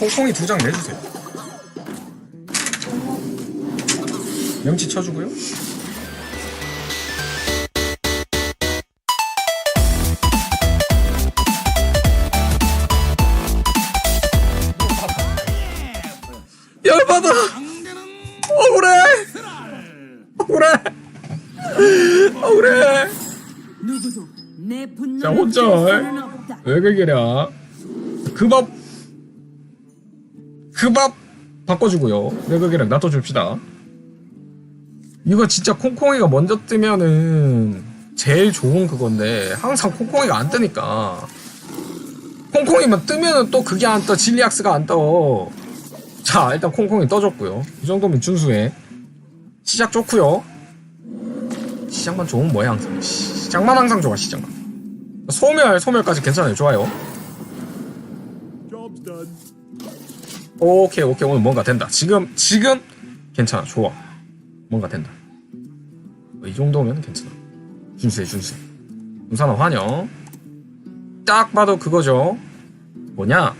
콩콩이 두 장 내주세요. 명치 쳐주고요. 열받아. 억울해. 억울해. 억울해. 누구도 내 자, 혼자. 왜 그러냐? 그 밥, 그밥 바꿔주고요. 외국이랑 놔둬줍시다. 이거 진짜 콩콩이가 먼저 뜨면은 제일 좋은 그건데 항상 콩콩이가 안 뜨니까 콩콩이만 뜨면은 또 그게 안 떠, 진리악스가 안 떠. 자, 일단 콩콩이 떠줬고요. 이 정도면 준수해. 시작 좋고요. 시작만 좋으면 뭐야 항상. 시작만 항상 좋아 시작만. 소멸, 소멸까지 괜찮아요. 좋아요. 오케이, 오케이. 오늘 뭔가 된다. 지금, 지금 괜찮아. 좋아. 뭔가 된다. 어, 이 정도면 괜찮아. 준수해, 준수해. 우선은 환영. 딱 봐도 그거죠. 뭐냐?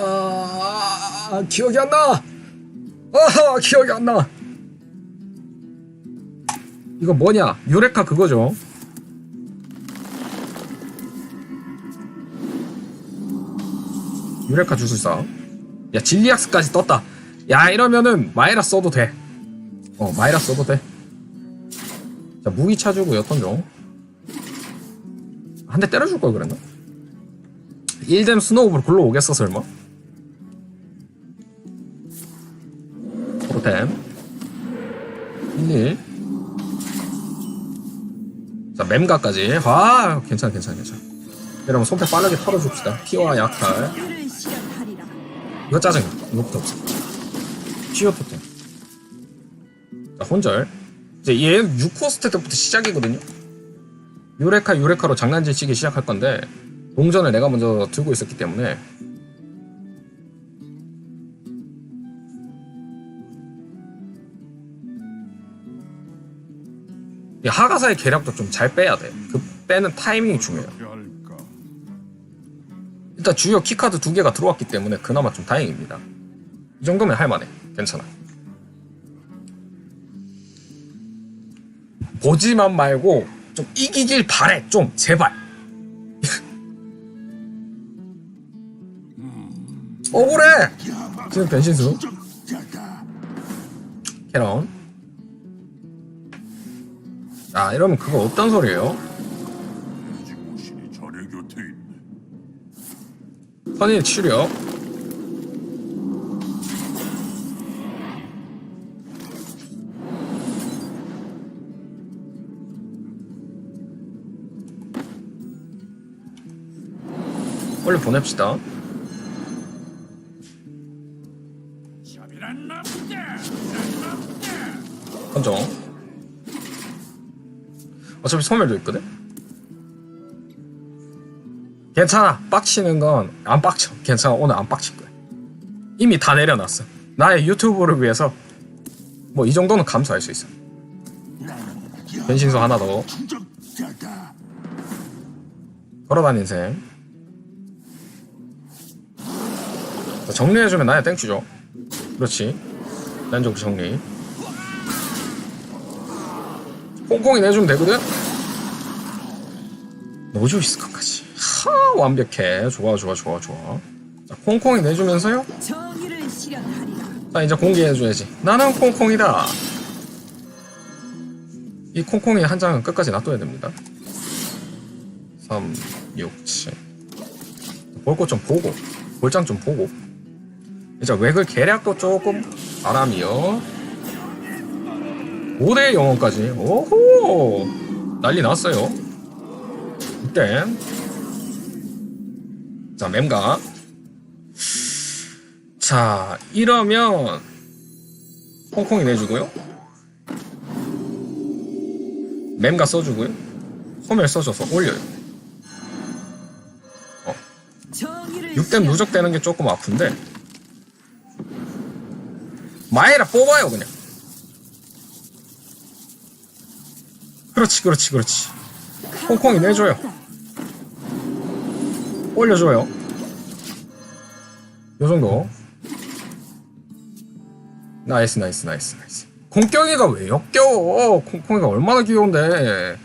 아, 기억이 안 나! 아, 기억이 안 나! 이거 뭐냐? 유레카 그거죠. 유레카 주술사. 야, 진리학스까지 떴다. 야, 이러면은 마이라 써도 돼. 어, 마이라 써도 돼. 자, 무기 차주고요, 턴종. 한 대 때려줄 걸 그랬나? 1뎀 스노우볼 굴러오겠어, 설마? 프로템. 11. 자, mem가까지. 아, 괜찮아, 괜찮아, 괜찮아. 여러분, 손패 빠르게 털어줍시다. 피와 약탈. 이거 짜증나. 이거부터 없어. 치유 토템. 자, 혼절. 이제 얘 6코스트 때부터 시작이거든요. 유레카 유레카로 장난질 치기 시작할 건데 동전을 내가 먼저 들고 있었기 때문에 이 하가사의 계략도 좀 잘 빼야 돼. 그 빼는 타이밍이 중요해요. 일단 주요 키카드 두 개가 들어왔기 때문에 그나마 좀 다행입니다. 이 정도면 할만해. 괜찮아. 보지만 말고 좀 이기길 바래. 좀 제발. 억울해. 지금 변신수. 캐런. 아 이러면 그거 어떤 소리예요? 지구신이 자네 곁에 있네. 선의 치료. 빨리 보냅시다. 선정. 어차피 소멸도 있거든? 괜찮아. 빡치는 건 안 빡쳐. 괜찮아. 오늘 안 빡칠 거야. 이미 다 내려놨어. 나의 유튜브를 위해서 뭐 이 정도는 감수할 수 있어. 변신소 하나 더. 걸어다닌 셈. 자, 정리해주면 나야 땡큐죠. 그렇지. 난적 정리. 콩콩이 내주면 되거든? 노조 이스컷까지. 하, 완벽해. 좋아, 좋아, 좋아, 좋아. 자, 콩콩이 내주면서요. 자, 이제 공개해줘야지. 나는 콩콩이다. 이 콩콩이 한 장은 끝까지 놔둬야 됩니다. 3, 6, 7. 볼 것 좀 보고, 볼장 좀 보고. 이제 외글 계략도 조금 바람이요. 5대 영혼까지. 오호! 난리 났어요. 이때. 자, mem가. 자, 이러면 콩콩이 내주고요. mem가 써주고요. 소멸 써줘서 올려요. 정의를 6대 누적되는 게 조금 아픈데 마에라 뽑아요 그냥. 그렇지, 그렇지, 그렇지. 콩콩이 내줘요. 올려줘요. 요 정도. 나이스, 나이스, 나이스, 나이스. 공격이가 왜 역겨워? 콩콩이가 얼마나 귀여운데.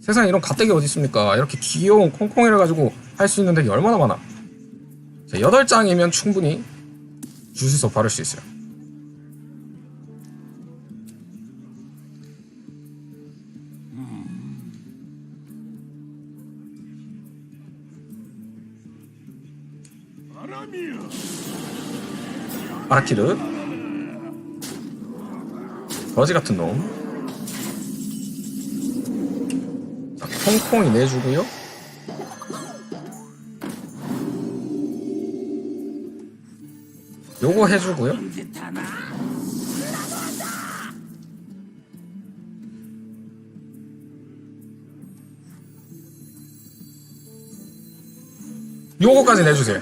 세상에 이런 갓대기 어디 있습니까? 이렇게 귀여운 콩콩이를 가지고 할 수 있는 덱이 얼마나 많아. 자, 8장이면 충분히 주시서 바를 수 있어요. 아라키르. 거지 같은 놈. 자, 콩콩이 내주고요. 요거 해주고요. 요거까지 내주세요.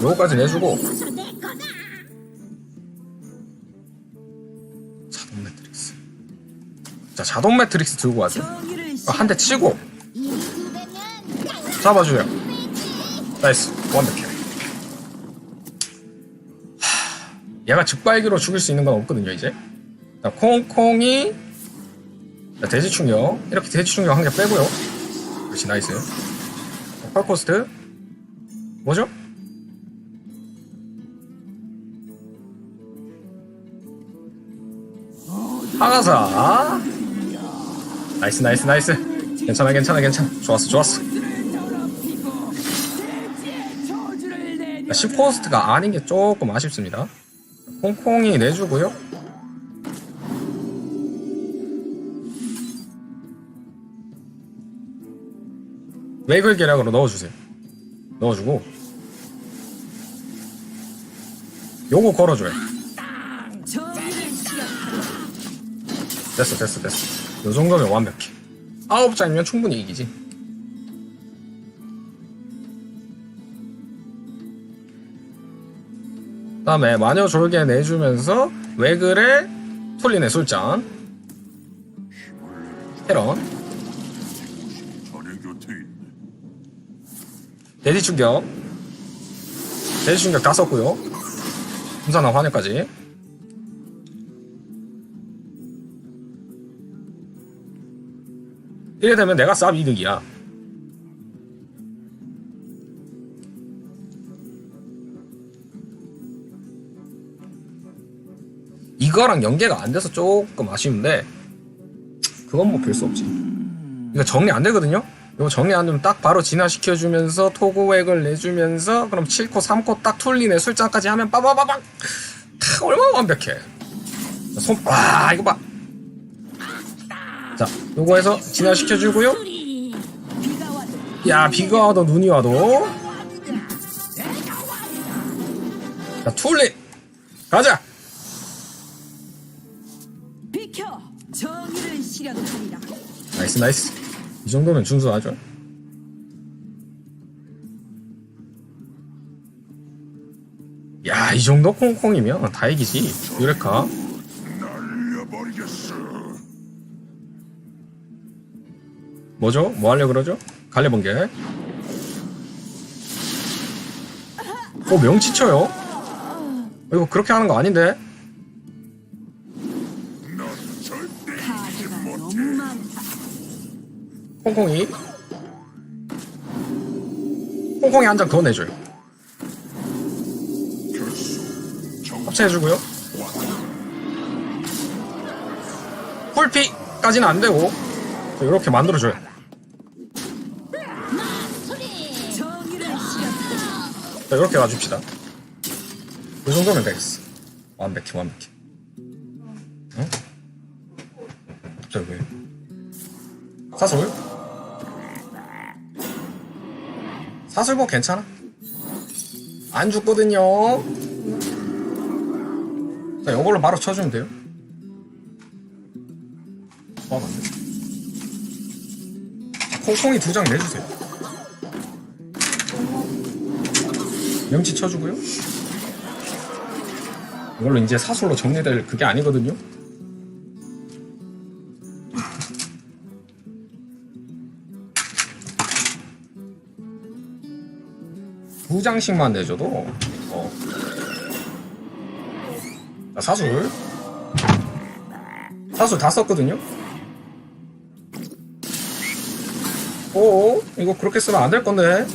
요거까지 내주고 자동 매트릭스. 자 자동 매트릭스 들고 가죠. 정의를 아, 한대 치고 잡아줘요. 나이스 완벽해. 하, 얘가 즉발기로 죽일 수 있는 건 없거든요 이제. 자, 콩콩이 자, 돼지 충격 이렇게 돼지 충격 한 개 빼고요. 그렇지 나이스. 자, 펄코스트 뭐죠? 하가사. 나이스 나이스 나이스. 괜찮아 괜찮아 괜찮아. 좋았어 좋았어. 자, 10포스트가 아닌 게 조금 아쉽습니다. 콩콩이 내주고요. 웨이글 계략으로 넣어주세요. 넣어주고. 요거 걸어줘요 됐어 됐어 됐어. 요 정도면 완벽해. 아홉 장이면 충분히 이기지. 다음에 마녀 졸개 내주면서 왜 그래 톨린의 술잔. 테런. 돼지 충격. 돼지 충격 다 썼고요. 분산화 환영까지 이래 되면 내가 쌉 이득이야. 이거랑 연계가 안 돼서 조금 아쉬운데 그건 뭐 별 수 없지. 이거 정리 안 되거든요? 이거 정리 안 되면 딱 바로 진화시켜주면서 토고액을 내주면서 그럼 7코 3코 딱 툴리네. 술장까지 하면 빠바바박 캬, 얼마나 완벽해. 손, 와 이거 봐 자, 요거 해서 진화시켜주고요. 야 비가 와도 눈이 와도. 자 툴리. 가자. 비켜 정의를 실현하리라. 나이스 나이스. 이 정도면 준수하죠. 야 이 정도 콩콩이면 다 이기지 유레카 뭐죠? 뭐 하려 그러죠? 갈래 번개 어 명치 쳐요? 어, 이거 그렇게 하는 거 아닌데? 콩콩이 콩콩이 한 장 더 내줘요 합체해주고요 풀피까지는 안 되고 이렇게 만들어줘요 자, 이렇게 놔줍시다. 이 정도면 되겠어. 완벽해 완벽해 응? 갑자기. 왜 사슬? 사슬 뭐 괜찮아? 안 죽거든요. 자 이걸로 바로 쳐주면 돼요. 아 맞네. 콩콩이 두 장 내주세요 명치 쳐주고요. 이걸로 이제 사술로 정리될 그게 아니거든요. 두 장씩만 내줘도 어, 자, 사술. 사술 다 썼거든요? 오, 이거 그렇게 쓰면 안 될 건데.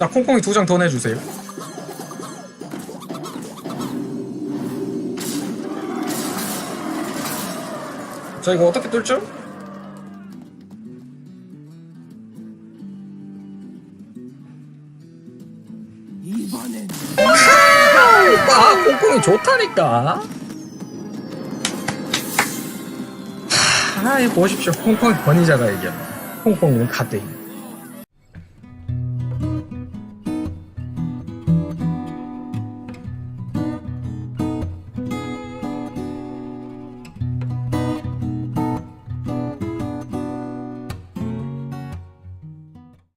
자, 콩콩이 두 장 더 내주세요. 자, 이거 어떻게 뚫죠? 아, 콩콩이 좋다니까. 하, 이 보십시오. 콩콩이 권위자가 이겨. 콩콩이는 가대.